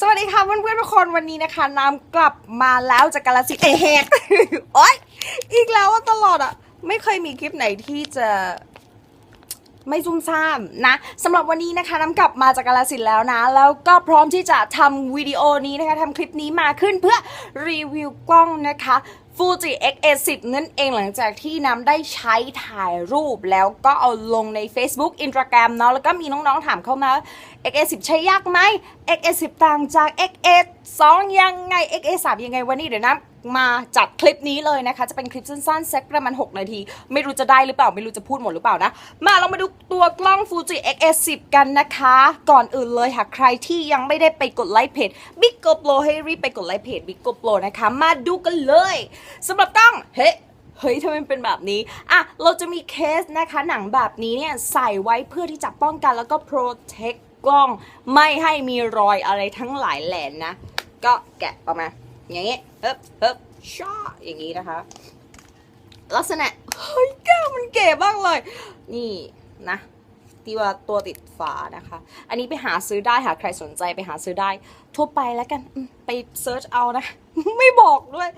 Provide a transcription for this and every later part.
สวัสดีค่ะเพื่อนๆทุกคนวันนี้นะคะน้ำกลับมาแล้วจากกาลสินเอยแหกโอ๊ยอีกแล้วตลอดอะ ไม่เคยมีคลิปไหนที่จะไม่ซุ่มซ่ามนะสำหรับวันนี้นะคะน้ำกลับมาจากกาลสินแล้วนะ แล้วก็พร้อมที่จะทำวิดีโอนี้นะคะทำคลิปนี้มาขึ้นเพื่อรีวิวกล้องนะคะ Fuji X-A10 นั่นเองหลังจากที่น้ำได้ใช้ถ่ายรูปแล้วก็เอาลงใน Facebook Instagram เนาะแล้วก็มีน้องๆถามเข้ามา X-A10 ใช้ยากไหม X-A10 ต่างจาก X-A2 ยังไง X-A3 ยังไงวันนี้เดี๋ยวนะมาจัดคลิปนี้เลยนะคะ จะเป็นคลิปสั้นๆสักประมาณ 6 นาที ไม่รู้จะได้หรือเปล่า ไม่รู้จะพูดหมดหรือเปล่านะ มาเรามาดูตัวกล้อง Fuji X-A10 กันนะคะ ก่อนอื่นเลยค่ะใครที่ยังไม่ได้ไปกดไลค์เพจ Big Go Pro ให้รีบไปกดไลค์เพจ Big Go Pro นะคะ มาดูกันเลยสำหรับกล้องเฮ้เฮ้ยทำไมเป็นแบบนี้ อะ เราจะมีเคสนะคะ หนังแบบนี้เนี่ย ใส่ไว้เพื่อที่จะป้องกันแล้วก็ protect กล้องไม่ให้มีรอยอะไรทั้งหลายแหล่นะ ก็แกะออกมา อย่างงี้เอ๊บเอ๊บช่ออย่างนี้นะคะ ลักษณะ เฮ้ยแก้วมันเก๋มากเลย นี่นะที่ว่าตัวติดฝานะคะ อันนี้ไปหาซื้อได้หากใครสนใจไปหาซื้อได้ ทั่วไปแล้วกัน ไปเซิร์ชเอานะ ไม่บอกด้วย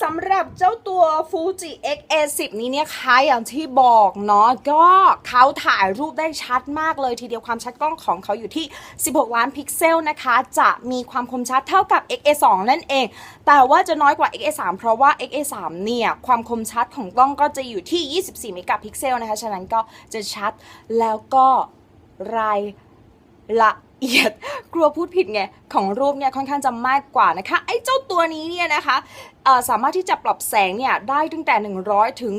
สำหรับเจ้าตัว Fuji X-A10 นี้เนี่ยค่ะอย่างที่บอกเนาะก็เขาถ่ายรูปได้ชัดมากเลยทีเดียวความชัดกล้องของเขาอยู่ที่ 16 ล้านพิกเซลนะคะ จะมีความคมชัดเท่ากับ XA2 นั่นเอง แต่ว่าจะน้อยกว่า XA3 เพราะว่า XA3 เนี่ย ความคมชัดของกล้องก็จะอยู่ที่ 24 เมกะพิกเซลนะคะ ฉะนั้นก็จะชัดแล้วก็รายละ เอียด กลัวพูดผิดไง ของรูปเนี่ยค่อนข้างจะมากกว่านะคะ ไอ้เจ้าตัวนี้เนี่ยนะคะสามารถที่จะปรับแสงเนี่ยได้ตั้งแต่ 100 ถึง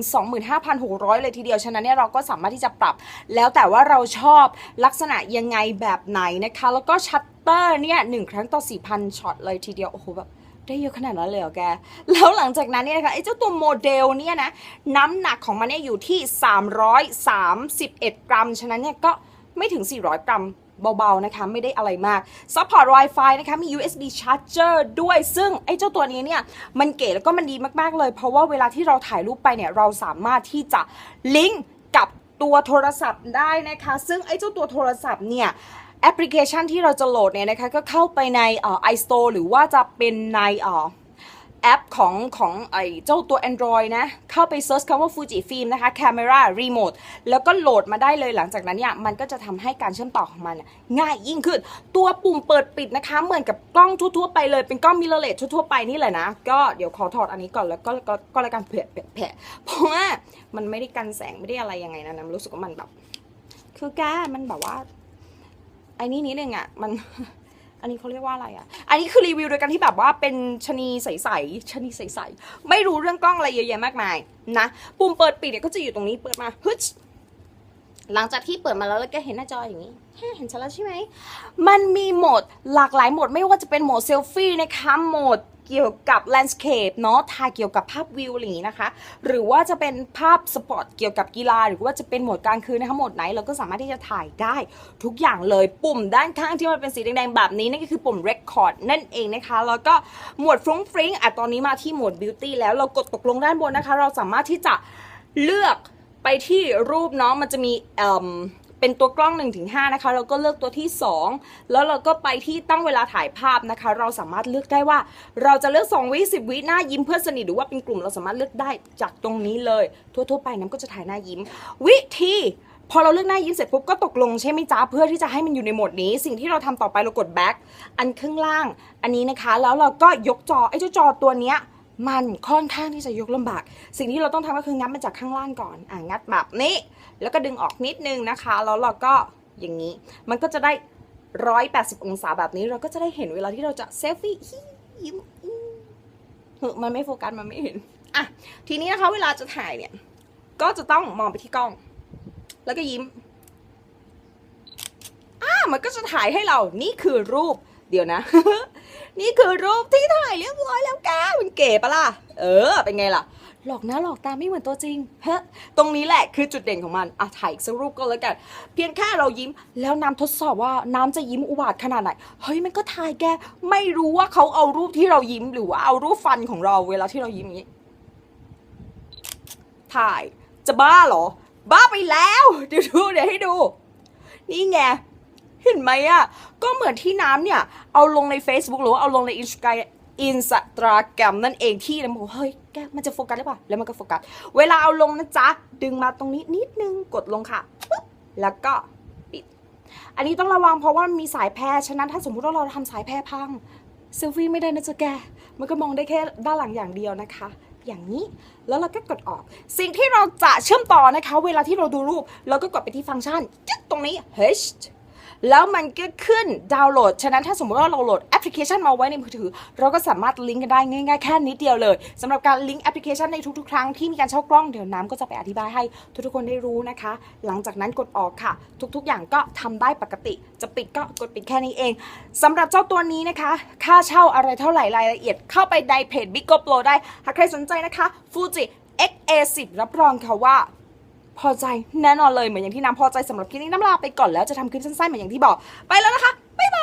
25,600 เลยทีเดียว ฉะนั้นเนี่ยเราก็สามารถที่จะปรับ แล้วแต่ว่าเราชอบลักษณะยังไงแบบไหนนะคะ แล้วก็ชัตเตอร์เนี่ยหนึ่งครั้งต่อ 4,000 ช็อตเลยทีเดียว โอ้โหแบบได้เยอะขนาดนั้นเลยเหรอแก แล้วหลังจากนั้นเนี่ยนะคะไอ้เจ้าตัวโมเดลเนี่ยนะน้ำหนักของมันเนี่ยอยู่ที่ 331 กรัม ฉะนั้นเนี่ยก็ไม่ถึง 400 กรัม เบาๆนะคะไม่ได้อะไรมาก Support Wi-Fi นะคะมี USB Charger ด้วยซึ่งไอ้เจ้าตัวนี้เนี่ยมันเก๋แล้วก็มันดีมากๆเลย เพราะว่าเวลาที่เราถ่ายรูปไปเนี่ยเราสามารถที่จะลิงก์กับตัวโทรศัพท์ได้นะคะ ซึ่งไอ้เจ้าตัวโทรศัพท์เนี่ยแอปพลิเคชันที่เราจะโหลดเนี่ยนะคะก็เข้าไปในเอ่อ iStore หรือว่าจะเป็นในเอ่อ แอปของของไอเจ้าตัว Android นะ เข้าไปเซิร์ชคำว่า Fuji Film นะคะ Camera Remote แล้วก็โหลดมาได้เลยหลังจากนั้นเนี่ย มันก็จะทำให้การเชื่อมต่อของมัน ง่ายยิ่งขึ้น ตัวปุ่มเปิดปิดนะคะ เหมือนกับกล้องทั่วๆไปเลย เป็นกล้องมิเรอร์เลสทั่วๆไปนี่แหละนะ ก็เดี๋ยวขอถอดอันนี้ก่อนแล้วก็ก็ก็แล้วกันเผะเผะเผเพราะว่ามันไม่ได้กันแสงไม่ได้อะไรยังไงนะนะรู้สึกว่ามันแบบ คือแกมันแบบว่าไอ้นี่นิดนึงอะมัน อันนี้เขาเรียกว่าอะไรอะ อันนี้คือรีวิวโดยการที่แบบว่าเป็นชนีใสๆชนีใสๆไม่รู้เรื่องกล้องอะไรเยอะแยะมากมายนะปุ่มเปิดปิดเนี่ยก็จะอยู่ตรงนี้เปิดมาฮึชหลังจากที่เปิดมาแล้วแล้วก็เห็นหน้าจออย่างนี้เห็นชัดแล้วใช่ไหม มันมีโหมดหลากหลายโหมดไม่ว่าจะเป็นโหมดเซลฟี่นะคะ โหมด เกี่ยวกับแลนด์สเคปเนาะถ่ายเกี่ยวกับภาพวิวอะไรอย่างนี้นะคะ หรือว่าจะเป็นภาพสปอร์ตเกี่ยวกับกีฬา หรือว่าจะเป็นโหมดกลางคืนนะคะโหมดไหนเราก็สามารถที่จะถ่ายได้ทุกอย่างเลยปุ่มด้านข้างที่มันเป็นสีแดงๆแบบนี้นั่นก็คือปุ่ม Record นั่นเองนะคะ แล้วก็หมวดฟรุ้งฟริ้งอะตอนนี้มาที่โหมด Beauty แล้วเรากดตกลงด้านบนนะคะ เราสามารถที่จะเลือกไปที่รูปเนาะมันจะมีเอ่ม เป็นตัวกล้อง 1-5 นะคะ เราก็เลือกตัวที่ 2 แล้วเราก็ไปที่ตั้งเวลาถ่ายภาพนะคะ เราสามารถเลือกได้ว่า เราจะเลือก 2 วิ 10 วิหน้ายิ้มเพื่อนสนิทหรือว่าเป็นกลุ่มเราสามารถเลือกได้จากตรงนี้เลย ทั่วๆไปน้ำก็จะถ่ายหน้ายิ้ม วิธีพอเราเลือกหน้ายิ้มเสร็จปุ๊บก็ตกลงใช่ไหมจ๊ะเพื่อที่จะให้มันอยู่ในโหมดนี้ สิ่งที่เราทำต่อไปเรากด back อันข้างล่าง อันนี้นะคะ แล้วเราก็ยกจอไอ้เจ้าจอตัวเนี้ย มันค่อนข้างที่จะยกลำบาก สิ่งที่เราต้องทำก็คืองัดมาจากข้างล่างก่อนอะงัดแบบนี้แล้วก็ดึงออกนิดนึงนะคะ แล้วเราก็อย่างนี้ มันก็จะได้180องศาแบบนี้เราก็จะได้เห็นเวลาที่เราจะเซลฟี่ยิ้มมันไม่โฟกัสมันไม่เห็นอะทีนี้นะคะเวลาจะถ่ายเนี่ย ก็จะต้องมองไปที่กล้อง แล้วก็ยิ้มอ่ามันก็จะถ่ายให้เรานี่คือรูป เดี๋ยวนะ นี่คือรูปที่ถ่ายเรียบร้อยแล้วแกมันเก๋ปะล่ะ เออ เป็นไงล่ะ หลอกน้าหลอกตาไม่เหมือนตัวจริงฮะตรงนี้แหละคือจุดเด่นของมัน อะถ่ายอีกสักรูปก็แล้วกัน เพียงแค่เรายิ้ม แล้วน้ำทดสอบว่าน้ำจะยิ้มอุบาทขนาดไหน เฮ้ยมันก็ถ่ายแก ไม่รู้ว่าเขาเอารูปที่เรายิ้มหรือว่าเอารูปฟันของเราเวลาที่เรายิ้มอย่างนี้ ถ่าย จะบ้าเหรอ บ้าไปแล้ว เดี๋ยวดูเดี๋ยวให้ดู นี่ไง เห็นไหมอะ ก็เหมือนที่น้ำเนี่ย เอาลงใน Facebook หรือว่าเอาลงในอินสตาอินสตาแกรมนั่นเองที่น้ำบอกเฮ้ยแกมันจะโฟกัสหรือเปล่า แล้วมันก็โฟกัส เวลาเอาลงนะจ๊ะ ดึงมาตรงนี้นิดนึงกดลงค่ะปุ๊บแล้วก็ปิด อันนี้ต้องระวังเพราะว่ามันมีสายแพร่ฉะนั้นถ้าสมมุติว่าเราทำสายแพร่พังเซลฟี่ไม่ได้นะจ๊ะแก มันก็มองได้แค่ด้านหลังอย่างเดียวนะคะ อย่างนี้แล้วเราก็กดออก สิ่งที่เราจะเชื่อมต่อนะคะ เวลาที่เราดูรูป เราก็กดไปที่ฟังก์ชันจึ๊กตรงนี้ h แล้วมันก็ขึ้นดาวน์โหลด ฉะนั้นถ้าสมมติว่าเราโหลดแอปพลิเคชันมาไว้ในมือถือ เราก็สามารถลิงก์กันได้ง่ายๆแค่นิดเดียวเลยสำหรับการลิงก์แอปพลิเคชันในทุกๆ ครั้งที่มีการเช่ากล้องเดี๋ยวน้ำก็จะไปอธิบายให้ทุกๆคนได้รู้นะคะ หลังจากนั้นกดออกค่ะ ทุกๆ อย่างก็ทำได้ปกติ จะปิดก็กดปิดแค่นี้เองสำหรับเจ้าตัวนี้นะคะ ค่าเช่าอะไรเท่าไหร่รายละเอียด เข้าไปในเพจ Big Go Pro ได้หากใครสนใจนะคะ Fuji XA10 รับรองค่ะว่า พอใจแน่นอนเลยเหมือนอย่างที่น้ำพอใจสำหรับคลิปนี้น้ำลาไปก่อนแล้วจะทำคลิปสั้นๆเหมือนอย่างที่บอก ไปแล้วนะคะบ๊ายบาย